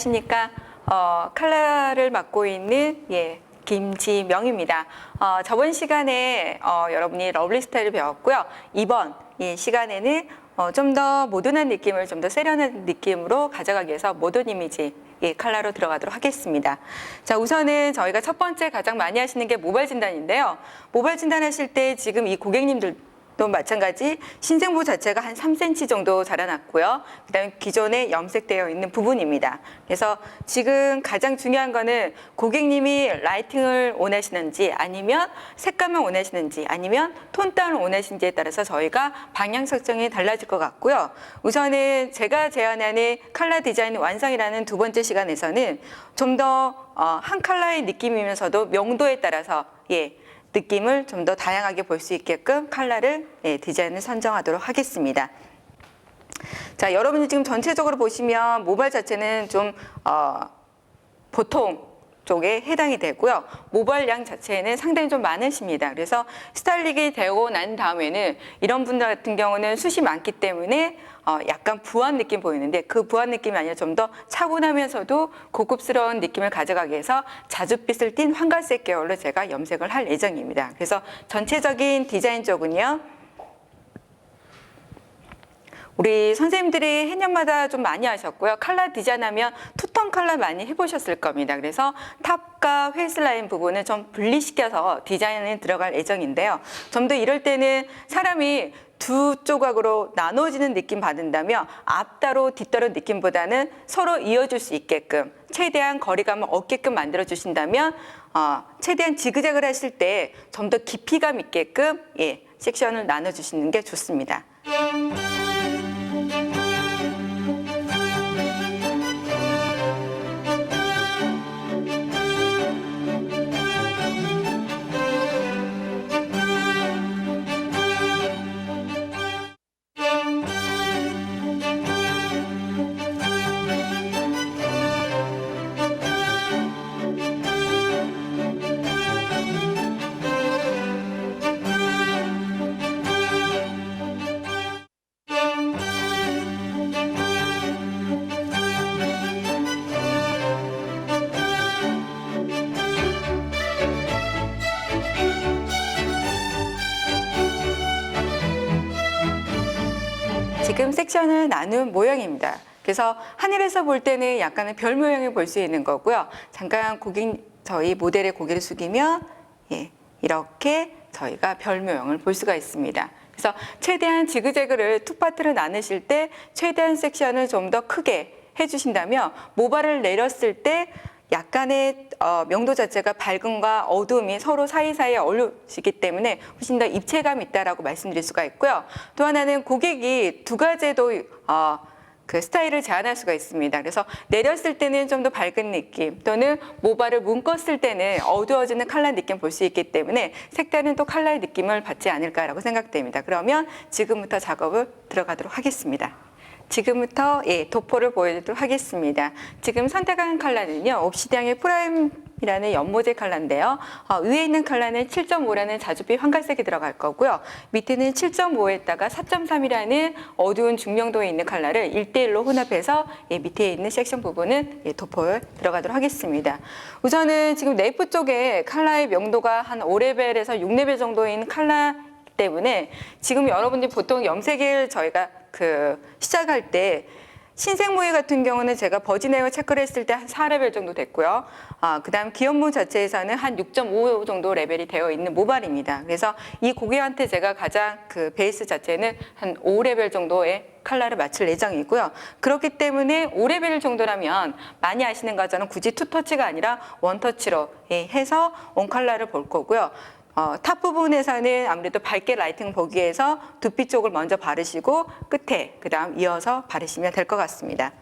안녕하십니까. 어, 칼라를 맡고 있는 예, 김지명입니다. 어, 저번 시간에 어, 여러분이 러블리 스타일을 배웠고요. 이번 이 시간에는 어, 좀 더 모던한 느낌을 좀 더 세련한 느낌으로 가져가기 위해서 모던 이미지 예, 칼라로 들어가도록 하겠습니다. 자, 우선은 저희가 첫 번째 가장 많이 하시는 게 모발 진단인데요. 모발 진단하실 때 지금 이 고객님들 도 마찬가지 신생부 자체가 한 3cm 정도 자라났고요. 그다음에 기존에 염색되어 있는 부분입니다. 그래서 지금 가장 중요한 거는 고객님이 라이팅을 원하시는지 아니면 색감을 원하시는지 아니면 톤 다운을 원하시는지에 따라서 저희가 방향 설정이 달라질 것 같고요. 우선은 제가 제안하는 컬러 디자인 완성이라는 두 번째 시간에서는 좀더 어, 한 컬러의 느낌이면서도 명도에 따라서 예. 느낌을 좀 더 다양하게 볼 수 있게끔 컬러를 예, 디자인을 선정하도록 하겠습니다. 자, 여러분이 지금 전체적으로 보시면 모발 자체는 좀 어, 보통 쪽에 해당이 되고요. 모발량 자체는 상당히 좀 많으십니다. 그래서 스타일링이 되고 난 다음에는 이런 분들 같은 경우는 숱이 많기 때문에 어, 약간 부한 느낌 보이는데 그 부한 느낌이 아니라 좀 더 차분하면서도 고급스러운 느낌을 가져가기 위해서 자줏빛을 띤 황갈색 계열로 제가 염색을 할 예정입니다. 그래서 전체적인 디자인 쪽은요. 우리 선생님들이 해년마다 좀 많이 하셨고요. 칼라 디자인하면 투톤 칼라 많이 해보셨을 겁니다. 그래서 탑과 헬스라인 부분을 좀 분리시켜서 디자인에 들어갈 예정인데요. 좀 더 이럴 때는 사람이 두 조각으로 나눠지는 느낌 받는다면 앞따로 뒤따로 느낌보다는 서로 이어줄 수 있게끔 최대한 거리감을 얻게끔 만들어 주신다면 어, 최대한 지그재그를 하실 때 좀 더 깊이감 있게끔 예, 섹션을 나눠 주시는 게 좋습니다. 지금 섹션을 나눈 모양입니다. 그래서 하늘에서 볼 때는 약간의 별 모양을 볼 수 있는 거고요. 잠깐 고객 저희 모델의 고개를 숙이면 예, 이렇게 저희가 별 모양을 볼 수가 있습니다. 그래서 최대한 지그재그를 투 파트로 나누실 때 최대한 섹션을 좀 더 크게 해주신다면 모발을 내렸을 때 약간의 어, 명도 자체가 밝음과 어두움이 서로 사이사이에 어울리시기 때문에 훨씬 더 입체감이 있다라고 말씀드릴 수가 있고요. 또 하나는 고객이 두 가지도 어, 그 스타일을 제한할 수가 있습니다. 그래서 내렸을 때는 좀 더 밝은 느낌 또는 모발을 묶었을 때는 어두워지는 컬러 느낌 볼 수 있기 때문에 색다른 또 컬러의 느낌을 받지 않을까라고 생각됩니다. 그러면 지금부터 작업을 들어가도록 하겠습니다. 지금부터 예, 도포를 보여드리도록 하겠습니다. 지금 선택한 컬러는요, 옵시디앙의 프라임 이라는 연모제 컬러인데요. 어, 위에 있는 컬러는 7.5라는 자줏빛 황갈색이 들어갈 거고요. 밑에는 7.5에다가 4.3이라는 어두운 중명도에 있는 컬러를 1대1로 혼합해서 예, 밑에 있는 섹션 부분은 예, 도포를 들어가도록 하겠습니다. 우선은 지금 네이프 쪽에 컬러의 명도가 한 5레벨에서 6레벨 정도인 컬러 때문에 지금 여러분들이 보통 염색을 저희가 그 시작할 때 신생모의 같은 경우는 제가 버진에어 체크를 했을 때 한 4레벨 정도 됐고요. 아, 그 다음 기업모 자체에서는 한 6.5 정도 레벨이 되어 있는 모발입니다. 그래서 이 고객한테 제가 가장 그 베이스 자체는 한 5레벨 정도의 컬러를 맞출 예정이고요. 그렇기 때문에 5레벨 정도라면 많이 아시는 것처럼 굳이 투터치가 아니라 원터치로 예, 해서 온 컬러를 볼 거고요. 어, 탑 부분에서는 아무래도 밝게 라이팅 보기 위해서 두피 쪽을 먼저 바르시고 끝에 그 다음 이어서 바르시면 될 것 같습니다.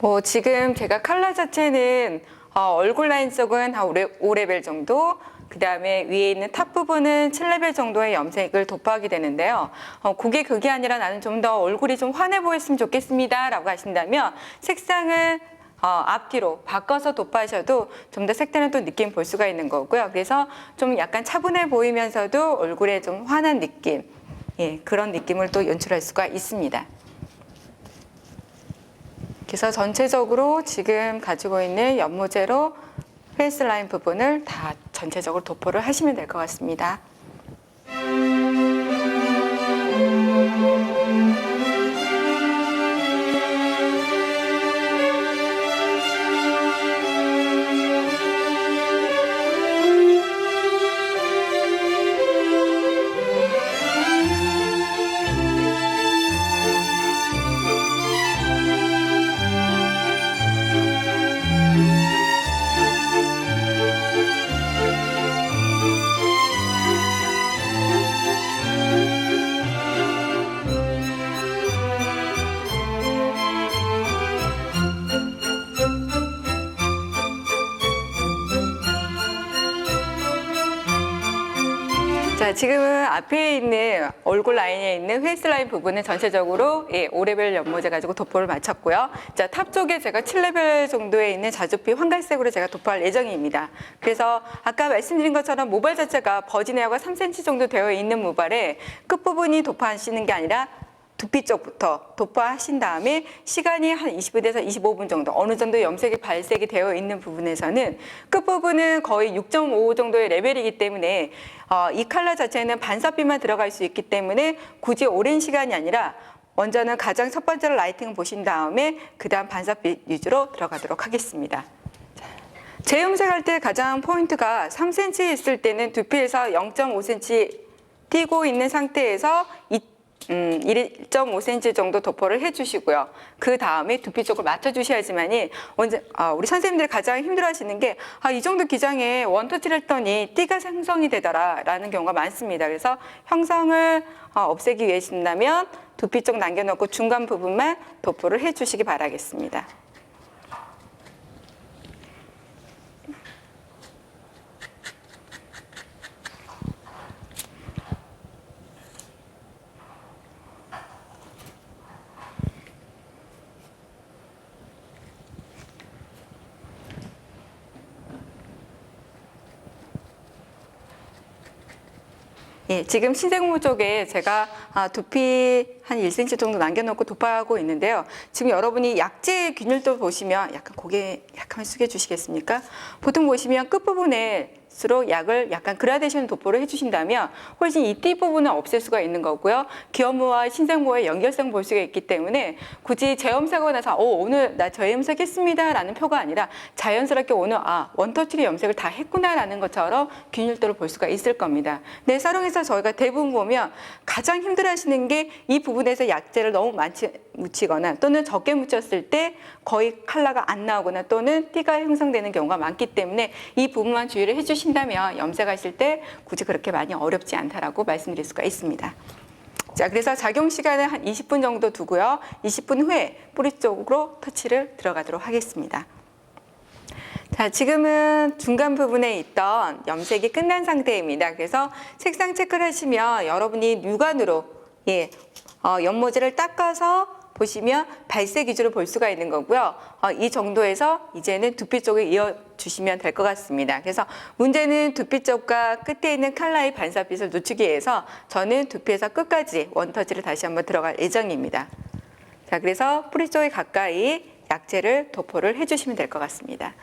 뭐 지금 제가 컬러 자체는 어, 얼굴 라인 쪽은 한 5레벨 정도 그 다음에 위에 있는 탑 부분은 7레벨 정도의 염색을 도포하게 되는데요. 어, 그게 그게 아니라 나는 좀 더 얼굴이 좀 환해 보였으면 좋겠습니다. 라고 하신다면 색상을 어, 앞뒤로 바꿔서 도포하셔도 좀 더 색다른 또 느낌 볼 수가 있는 거고요. 그래서 좀 약간 차분해 보이면서도 얼굴에 좀 환한 느낌, 예, 그런 느낌을 또 연출할 수가 있습니다. 그래서 전체적으로 지금 가지고 있는 연모제로 페이스 라인 부분을 다 전체적으로 도포를 하시면 될 것 같습니다. 자, 지금은 앞에 있는 얼굴 라인에 있는 페이스 라인 부분은 전체적으로 예, 5레벨 연모제 가지고 도포를 마쳤고요. 자, 탑 쪽에 제가 7레벨 정도에 있는 자주피 황갈색으로 제가 도포할 예정입니다. 그래서 아까 말씀드린 것처럼 모발 자체가 에어가 3cm 정도 되어 있는 모발에 끝부분이 도포하시는 게 아니라 두피 쪽부터 도포하신 다음에 시간이 한 20분에서 25분 정도 어느 정도 염색이 발색이 되어 있는 부분에서는 끝부분은 거의 6.5 정도의 레벨이기 때문에 어, 이 컬러 자체는 반사빛만 들어갈 수 있기 때문에 굳이 오랜 시간이 아니라 먼저는 가장 첫 번째로 라이팅을 보신 다음에 그 다음 반사빛 위주로 들어가도록 하겠습니다. 재염색할 때 가장 포인트가 3cm 있을 때는 두피에서 0.5cm 띄고 있는 상태에서 이 음, 1.5cm 정도 도포를 해주시고요. 그 다음에 두피 쪽을 맞춰주셔야지만이 언제 아, 우리 선생님들이 가장 힘들어하시는 게 아, 이 정도 기장에 원터치를 했더니 띠가 생성이 되더라라는 경우가 많습니다. 그래서 형성을 어, 없애기 위해신다면 두피 쪽 남겨놓고 중간 부분만 도포를 해주시기 바라겠습니다. 예, 지금 신생모 쪽에 제가 아, 두피 한 1cm 정도 남겨놓고 도파하고 있는데요. 지금 여러분이 약재 균일도 보시면 약간 고개 약간 숙여주시겠습니까? 보통 보시면 끝부분에 수록 약을 약간 그라데이션 도포를 해주신다면 훨씬 이 띠 부분은 없앨 수가 있는 거고요. 기어모와 신생모의 연결성 볼 수가 있기 때문에 굳이 재염색하고 나서 오, 오늘 나 재염색했습니다 라는 표가 아니라 자연스럽게 오늘 아 원터치로 염색을 다 했구나 라는 것처럼 균일도를 볼 수가 있을 겁니다. 네, 사롱에서 저희가 대부분 보면 가장 힘들어하시는 게 이 부분 에서 약재를 너무 많이 묻히거나 또는 적게 묻혔을 때 거의 컬러가 안 나오거나 또는 띠가 형성되는 경우가 많기 때문에 이 부분만 주의를 해주신다면 염색하실 때 굳이 그렇게 많이 어렵지 않다라고 말씀드릴 수가 있습니다. 자, 그래서 작용 시간은 한 20분 정도 두고요. 20분 후에 뿌리 쪽으로 터치를 들어가도록 하겠습니다. 자, 지금은 중간 부분에 있던 염색이 끝난 상태입니다. 그래서 색상 체크를 하시면 여러분이 육안으로 예, 어, 연모제를 닦아서 보시면 발색 위주로 볼 수가 있는 거고요. 어, 이 정도에서 이제는 두피 쪽에 이어 주시면 될 것 같습니다. 그래서 문제는 두피 쪽과 끝에 있는 칼라의 반사빛을 놓치기 위해서 저는 두피에서 끝까지 원터치를 다시 한번 들어갈 예정입니다. 자, 그래서 뿌리 쪽에 가까이 약재를 도포를 해주시면 될 것 같습니다.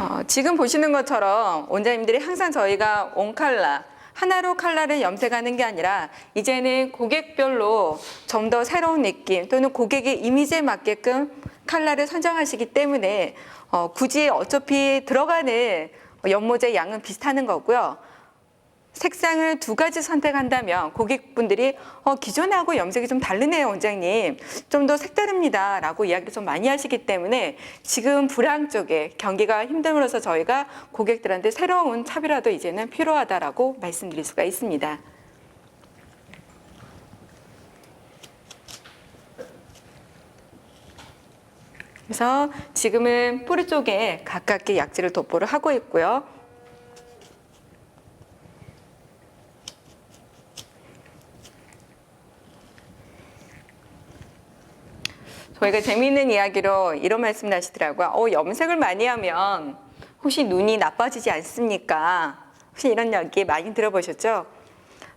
어, 지금 보시는 것처럼 원장님들이 항상 저희가 온칼라 하나로 칼라를 염색하는 게 아니라 이제는 고객별로 좀 더 새로운 느낌 또는 고객의 이미지에 맞게끔 칼라를 선정하시기 때문에 어, 굳이 어차피 들어가는 연모제 양은 비슷하는 거고요. 색상을 두 가지 선택한다면 고객분들이 어, 기존하고 염색이 좀 다르네요, 원장님. 좀 더 색다릅니다. 라고 이야기를 좀 많이 하시기 때문에 지금 불황 쪽에 경기가 힘듦으로써 저희가 고객들한테 새로운 차별화도 이제는 필요하다라고 말씀드릴 수가 있습니다. 그래서 지금은 뿌리 쪽에 가깝게 약지를 도포를 하고 있고요. 저희가 재미있는 이야기로 이런 말씀을 하시더라고요. 어, 염색을 많이 하면 혹시 눈이 나빠지지 않습니까? 혹시 이런 이야기 많이 들어보셨죠?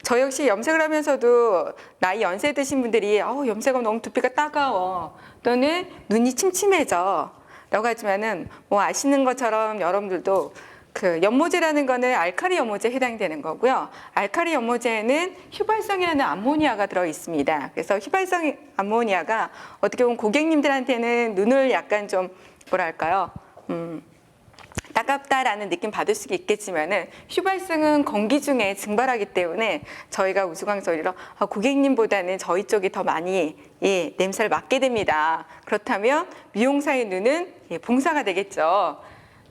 저 역시 염색을 하면서도 나이 연세 드신 분들이 어, 염색하면 너무 두피가 따가워 또는 눈이 침침해져 라고 하지만은 뭐 아시는 것처럼 여러분들도 그 연모제라는 거는 알카리 연모제에 해당되는 거고요. 알카리 연모제에는 휘발성이라는 암모니아가 들어 있습니다. 그래서 휘발성 암모니아가 어떻게 보면 고객님들한테는 눈을 약간 좀 뭐랄까요? 음, 따갑다라는 느낌 받을 수 있겠지만은 휘발성은 공기 중에 증발하기 때문에 저희가 우스꽝소리로 아, 고객님보다는 저희 쪽이 더 많이 예, 냄새를 맡게 됩니다. 그렇다면 미용사의 눈은 예, 봉사가 되겠죠.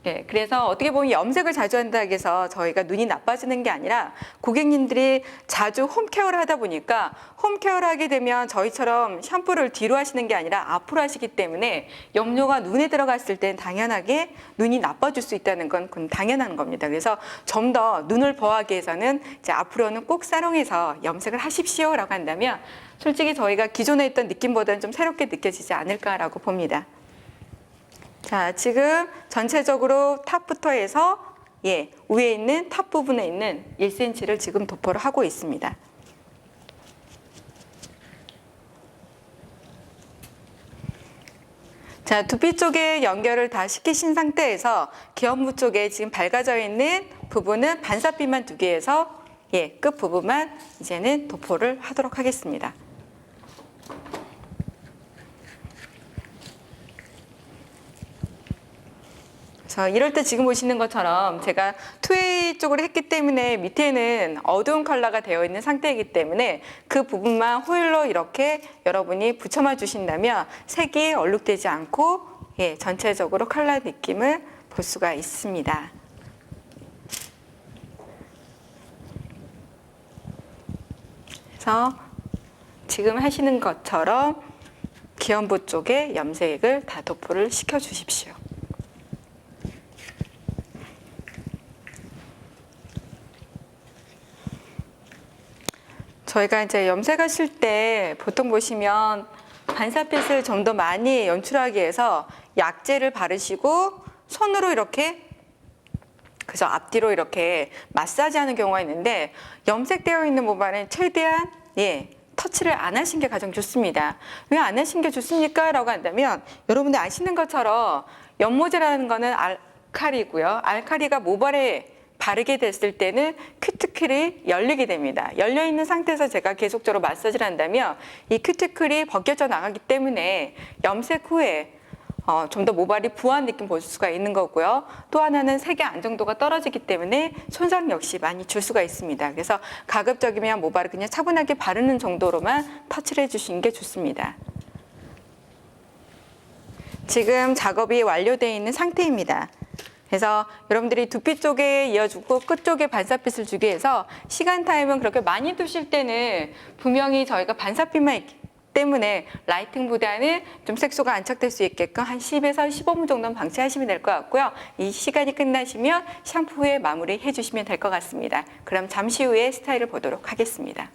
예, 그래서 어떻게 보면 염색을 자주 한다고 해서 저희가 눈이 나빠지는 게 아니라 고객님들이 자주 홈케어를 하다 보니까 홈케어를 하게 되면 저희처럼 샴푸를 뒤로 하시는 게 아니라 앞으로 하시기 때문에 염료가 눈에 들어갔을 땐 당연하게 눈이 나빠질 수 있다는 건 그건 당연한 겁니다. 그래서 좀 더 눈을 보호하기 위해서는 이제 앞으로는 꼭 사롱에서 염색을 하십시오라고 한다면 솔직히 저희가 기존에 있던 느낌보다는 좀 새롭게 느껴지지 않을까라고 봅니다. 자, 지금 전체적으로 탑부터 해서 예, 위에 있는 탑 부분에 있는 1cm를 지금 도포를 하고 있습니다. 자, 두피 쪽에 연결을 다 시키신 상태에서 기업부 쪽에 지금 밝아져 있는 부분은 반사비만 두 개에서 예, 끝 부분만 이제는 도포를 하도록 하겠습니다. 그래서 이럴 때 지금 보시는 것처럼 제가 투웨이 쪽으로 했기 때문에 밑에는 어두운 컬러가 되어 있는 상태이기 때문에 그 부분만 호일로 이렇게 여러분이 붙여만 주신다면 색이 얼룩되지 않고 예, 전체적으로 컬러 느낌을 볼 수가 있습니다. 그래서 지금 하시는 것처럼 기연부 쪽에 염색을 다 도포를 시켜 주십시오. 저희가 이제 염색하실 때 보통 보시면 반사빛을 좀 더 많이 연출하기 위해서 약재를 바르시고 손으로 이렇게 그저 앞뒤로 이렇게 마사지하는 경우가 있는데 염색되어 있는 모발은 최대한 예 터치를 안 하신 게 가장 좋습니다. 왜 안 하신 게 좋습니까? 라고 한다면 여러분들 아시는 것처럼 연모제라는 거는 알칼리고요. 알칼리가 모발에 바르게 됐을 때는 큐티클이 열리게 됩니다. 열려 있는 상태에서 제가 계속적으로 마사지를 한다면 이 큐티클이 벗겨져 나가기 때문에 염색 후에 어, 좀 더 모발이 부한 느낌 볼 수가 있는 거고요. 또 하나는 색의 안정도가 떨어지기 때문에 손상 역시 많이 줄 수가 있습니다. 그래서 가급적이면 모발을 그냥 차분하게 바르는 정도로만 터치를 해주시는 게 좋습니다. 지금 작업이 완료되어 있는 상태입니다. 그래서 여러분들이 두피 쪽에 이어주고 끝 쪽에 반사빛을 주기 위해서 시간 타임은 그렇게 많이 두실 때는 분명히 저희가 반사빛만 있기 때문에 라이팅보다는 좀 색소가 안착될 수 있게끔 한 10에서 15분 정도는 방치하시면 될 것 같고요. 이 시간이 끝나시면 샴푸 후에 마무리 해 주시면 될 것 같습니다. 그럼 잠시 후에 스타일을 보도록 하겠습니다.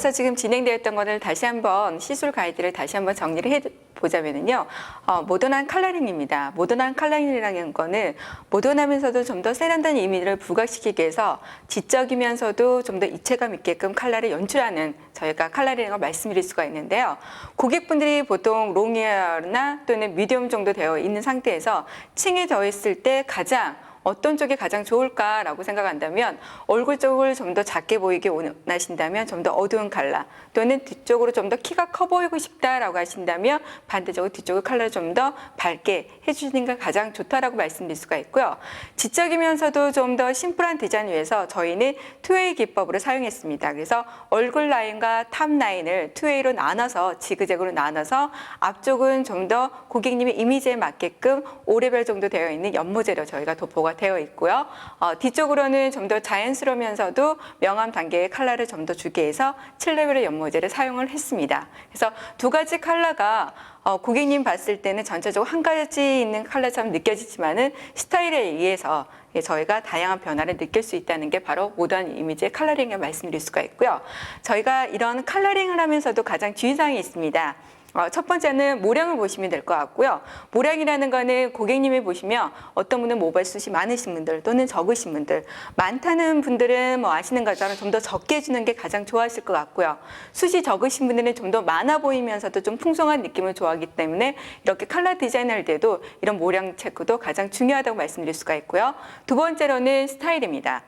앞에서 지금 진행되었던 것을 다시 한번 시술 가이드를 다시 한번 정리를 해 보자면은요, 어, 모던한 컬러링입니다. 모던한 컬러링이라는 거는 모던하면서도 좀 더 세련된 이미지를 부각시키기 위해서 지적이면서도 좀더 입체감 있게끔 컬러를 연출하는 저희가 컬러링을 말씀드릴 수가 있는데요. 고객분들이 보통 롱이어나 또는 미디엄 정도 되어 있는 상태에서 층에 더 있을 때 가장 어떤 쪽이 가장 좋을까라고 생각한다면 얼굴 쪽을 좀 더 작게 보이게 원하신다면 좀 더 어두운 컬러 또는 뒤쪽으로 좀 더 키가 커 보이고 싶다라고 하신다면 반대쪽으로 뒤쪽의 컬러를 좀 더 밝게 해주시는 게 가장 좋다라고 말씀드릴 수가 있고요. 지적이면서도 좀 더 심플한 디자인을 위해서 저희는 투웨이 기법으로 사용했습니다. 그래서 얼굴 라인과 탑 라인을 투웨이로 나눠서 지그재그로 나눠서 앞쪽은 좀 더 고객님의 이미지에 맞게끔 5레벨 정도 되어 있는 연모제로 저희가 도포가 되어 있고요. 어, 뒤쪽으로는 좀 더 자연스러우면서도 명암 단계의 컬러를 좀 더 주기 위해서 7레벨의 연모제를 사용을 했습니다. 그래서 두 가지 컬러가 어, 고객님 봤을 때는 전체적으로 한 가지 있는 컬러처럼 느껴지지만은 스타일에 의해서 예, 저희가 다양한 변화를 느낄 수 있다는 게 바로 모던 이미지의 컬러링을 말씀드릴 수가 있고요. 저희가 이런 컬러링을 하면서도 가장 주의사항이 있습니다. 어, 첫 번째는 모량을 보시면 될 것 같고요. 모량이라는 거는 고객님이 보시면 어떤 분은 모발 숱이 많으신 분들 또는 적으신 분들 많다는 분들은 뭐 아시는 것처럼 좀 더 적게 해주는 게 가장 좋아하실 것 같고요. 숱이 적으신 분들은 좀 더 많아 보이면서도 좀 풍성한 느낌을 좋아하기 때문에 이렇게 컬러 디자인을 할 때도 이런 모량 체크도 가장 중요하다고 말씀드릴 수가 있고요. 두 번째로는 스타일입니다.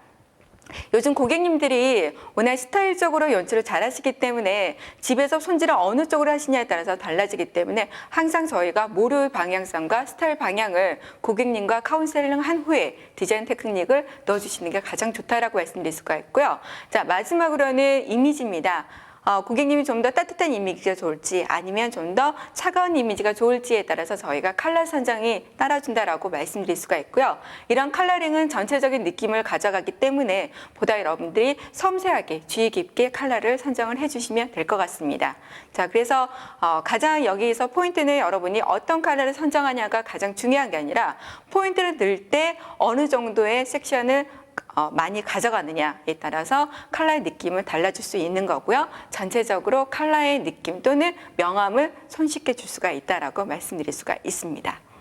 요즘 고객님들이 워낙 스타일적으로 연출을 잘 하시기 때문에 집에서 손질을 어느 쪽으로 하시냐에 따라서 달라지기 때문에 항상 저희가 모류 방향성과 스타일 방향을 고객님과 카운셀링 한 후에 디자인 테크닉을 넣어주시는 게 가장 좋다라고 말씀드릴 수가 있고요. 자, 마지막으로는 이미지입니다. 어, 고객님이 좀 더 따뜻한 이미지가 좋을지 아니면 좀 더 차가운 이미지가 좋을지에 따라서 저희가 컬러 선정이 따라준다라고 말씀드릴 수가 있고요. 이런 컬러링은 전체적인 느낌을 가져가기 때문에 보다 여러분들이 섬세하게 주의 깊게 컬러를 선정을 해주시면 될 것 같습니다. 자, 그래서 어, 가장 여기에서 포인트는 여러분이 어떤 컬러를 선정하냐가 가장 중요한 게 아니라 포인트를 넣을 때 어느 정도의 섹션을 어, 많이 가져가느냐에 따라서 컬러의 느낌을 달라질 수 있는 거고요. 전체적으로 컬러의 느낌 또는 명암을 손쉽게 줄 수가 있다라고 말씀드릴 수가 있습니다.